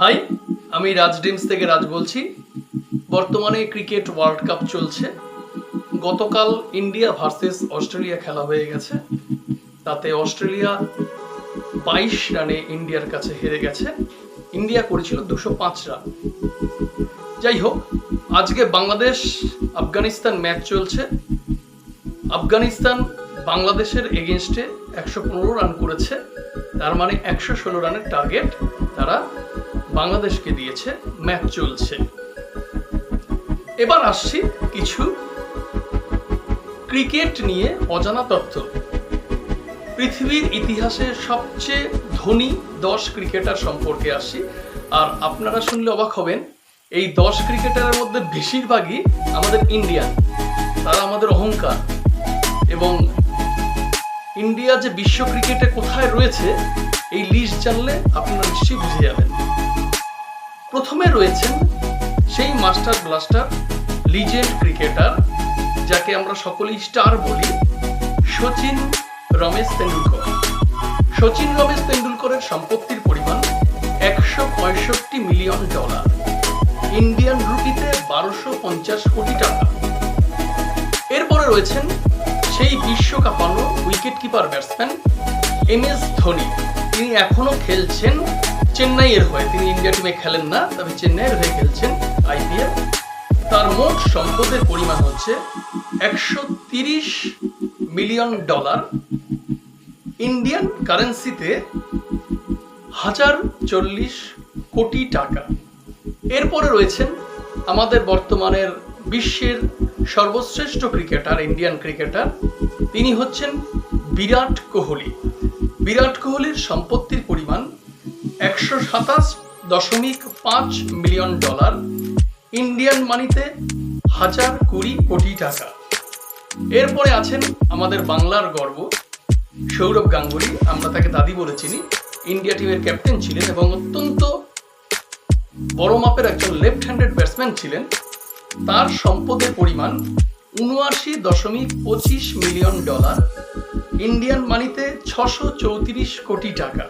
High আমি রাজ ডিমস থেকে রাজ বলছি। বর্তমানে ক্রিকেট ওয়ার্ল্ড কাপ চলছে। গতকাল ইন্ডিয়া ভার্সেস অস্ট্রেলিয়া খেলা হয়ে গেছে। তাতে অস্ট্রেলিয়া বাইশ রানে ইন্ডিয়ার কাছে হেরে গেছে। ইন্ডিয়া করেছিল দুশো পাঁচ রান। যাই হোক, আজকে বাংলাদেশ আফগানিস্তান ম্যাচ চলছে। আফগানিস্তান বাংলাদেশের এগেনস্টে একশো পনেরো রান করেছে। তার মানে একশো ষোলো রানের টার্গেট তারা বাংলাদেশকে দিয়েছে ম্যাচ চলছে। এবার আসছি কিছু ক্রিকেট নিয়ে অজানা তথ্য। পৃথিবীর ইতিহাসে সবচেয়ে ধনী দশ ক্রিকেটার সম্পর্কে আসি, আর আপনারা শুনলে অবাক হবেন, এই দশ ক্রিকেটারের মধ্যে বেশিরভাগই আমাদের ইন্ডিয়ান তারা আমাদের অহংকার এবং ইন্ডিয়া যে বিশ্ব ক্রিকেটে কোথায় রয়েছে, এই লিস্ট জানলে আপনারা নিশ্চয়ই বুঝে যাবেন। প্রথমে রয়েছেন সেই মাস্টার ব্লাস্টার লিজেন্ড ক্রিকেটার যাকে আমরা সকলেই স্টার বলি সচিন রমেশ তেন্ডুলকর। সচিন রমেশ তেন্ডুলকরের সম্পত্তির পরিমাণ একশো পঁয়ষট্টি মিলিয়ন ডলার। ইন্ডিয়ান রুপিতে বারোশো পঞ্চাশ কোটি টাকা। এরপরে রয়েছেন সেই বিশ্ব কাঁপানো wicket keeper batsman M S Dhoni. তিনি এখনও খেলছেন চেন্নাইয়ের হয়ে। তিনি ইন্ডিয়া টিমে খেলেন না, তবে চেন্নাইয়ের হয়ে খেলছেন আইপিএল তার মোট সম্পদের পরিমাণ হচ্ছে একশো তিরিশ মিলিয়ন ডলার। ইন্ডিয়ান কারেন্সিতে হাজার চল্লিশ কোটি টাকা। এরপরে রয়েছেন আমাদের বর্তমানের বিশ্বের সর্বশ্রেষ্ঠ ক্রিকেটার ইন্ডিয়ান ক্রিকেটার তিনি হচ্ছেন বিরাট কোহলি। বিরাট কোহলির সম্পত্তির পরিমাণ একশো সাতাশ দশমিক পাঁচ মিলিয়ন ডলার ইন্ডিয়ান মানিতে হাজার কুড়ি কোটি টাকা। এরপরে আছেন আমাদের বাংলার গর্ব, সৌরভ গাঙ্গুলি। আমরা তাকে দাদি বলে চিনি। ইন্ডিয়া টিমের ক্যাপ্টেন ছিলেন এবং অত্যন্ত বড় মাপের একজন লেফট হ্যান্ডেড ব্যাটসম্যান ছিলেন। তার সম্পদের পরিমাণ উনআশি দশমিক পঁচিশ মিলিয়ন ডলার, ইন্ডিয়ান মানিতে ছশো চৌত্রিশ কোটি টাকা।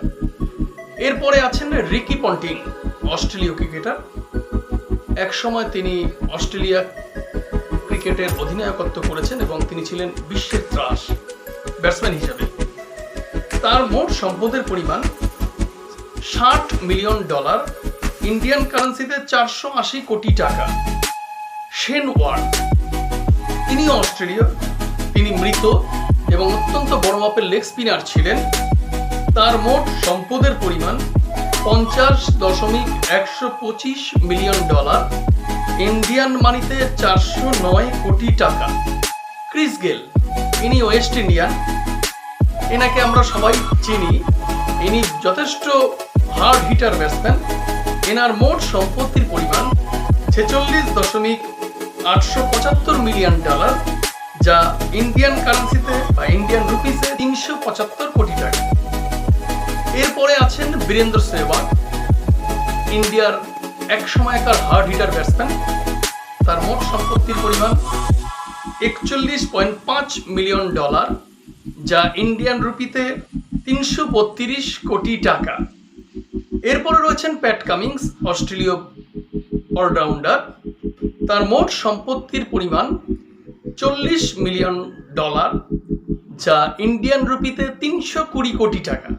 এরপরে আছেন রিকি পন্টিং, অস্ট্রেলীয় ক্রিকেটার। একসময় তিনি অস্ট্রেলিয়া ক্রিকেটের অধিনায়কত্ব করেছেন এবং তিনি ছিলেন বিশ্বের ত্রাস ব্যাটসম্যান হিসাবে। তার মোট সম্পদের পরিমাণ ষাট মিলিয়ন ডলার, ইন্ডিয়ান কারেন্সিতে চারশো আশি কোটি টাকা। শেন ওয়ার্ড তিনি অস্ট্রেলীয়, তিনি মৃত এবং অত্যন্ত বড় মাপের লেগ স্পিনার ছিলেন। তার মোট সম্পদের পরিমাণ পঞ্চাশ দশমিক একশো পঁচিশ মিলিয়ন ডলার। ইন্ডিয়ান মানিতে চারশো নয় কোটি টাকা। ক্রিস গেল, ইনি ওয়েস্ট ইন্ডিয়ান। এনাকে আমরা সবাই চিনি। ইনি যথেষ্ট হার্ড হিটার ব্যাটসম্যান এনার মোট সম্পত্তির পরিমাণ ছেচল্লিশ দশমিক আটশো পঁচাত্তর মিলিয়ন ডলার, যা ইন্ডিয়ান কারেন্সিতে বা ইন্ডিয়ান রুপিসে তিনশো পঁচাত্তর কোটি টাকা। এরপরে আছেন বীরেন্দ্র সেহবাগ, ইন্ডিয়ার এক সময়কার হার্ড হিটার ব্যাটসম্যান। তার মোট সম্পত্তির পরিমাণ একচল্লিশ পয়েন্ট পাঁচ মিলিয়ন ডলার, যা ইন্ডিয়ান রুপিতে তিনশো বত্রিশ কোটি টাকা। এরপরে রয়েছেন প্যাট কামিংস, অস্ট্রেলীয় অলরাউন্ডার তার মোট সম্পত্তির পরিমাণ চল্লিশ মিলিয়ন ডলার, যা ইন্ডিয়ান রুপিতে তিনশো কুড়ি কোটি টাকা।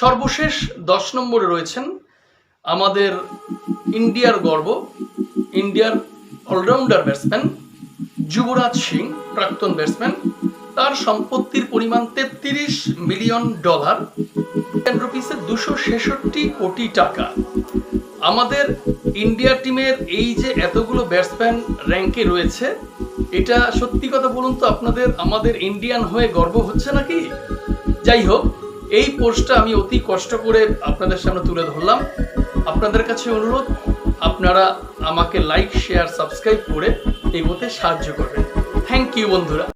সর্বশেষ দশ নম্বরে রয়েছেন আমাদের ইন্ডিয়ার গর্ব, ইন্ডিয়ার অলরাউন্ডার ব্যাটসম্যান যুবরাজ সিং, প্রাক্তন ব্যাটসম্যান। তার সম্পত্তির পরিমাণ তেত্রিশ মিলিয়ন ডলার রুপিসে দুশো ছেষট্টি কোটি টাকা। আমাদের ইন্ডিয়া টিমের এই যে এতগুলো ব্যাটসম্যান র্যাঙ্কে রয়েছে, এটা সত্যি কথা বলুন তো আপনাদের আমাদের ইন্ডিয়ান হয়ে গর্ব হচ্ছে নাকি? যাই হোক, এই পোস্টটা আমি অতি কষ্ট করে আপনাদের সামনে তুলে ধরলাম। আপনাদের কাছে অনুরোধ, আপনারা আমাকে লাইক শেয়ার সাবস্ক্রাইব করে এগোতে সাহায্য করবেন। থ্যাংক ইউ বন্ধুরা।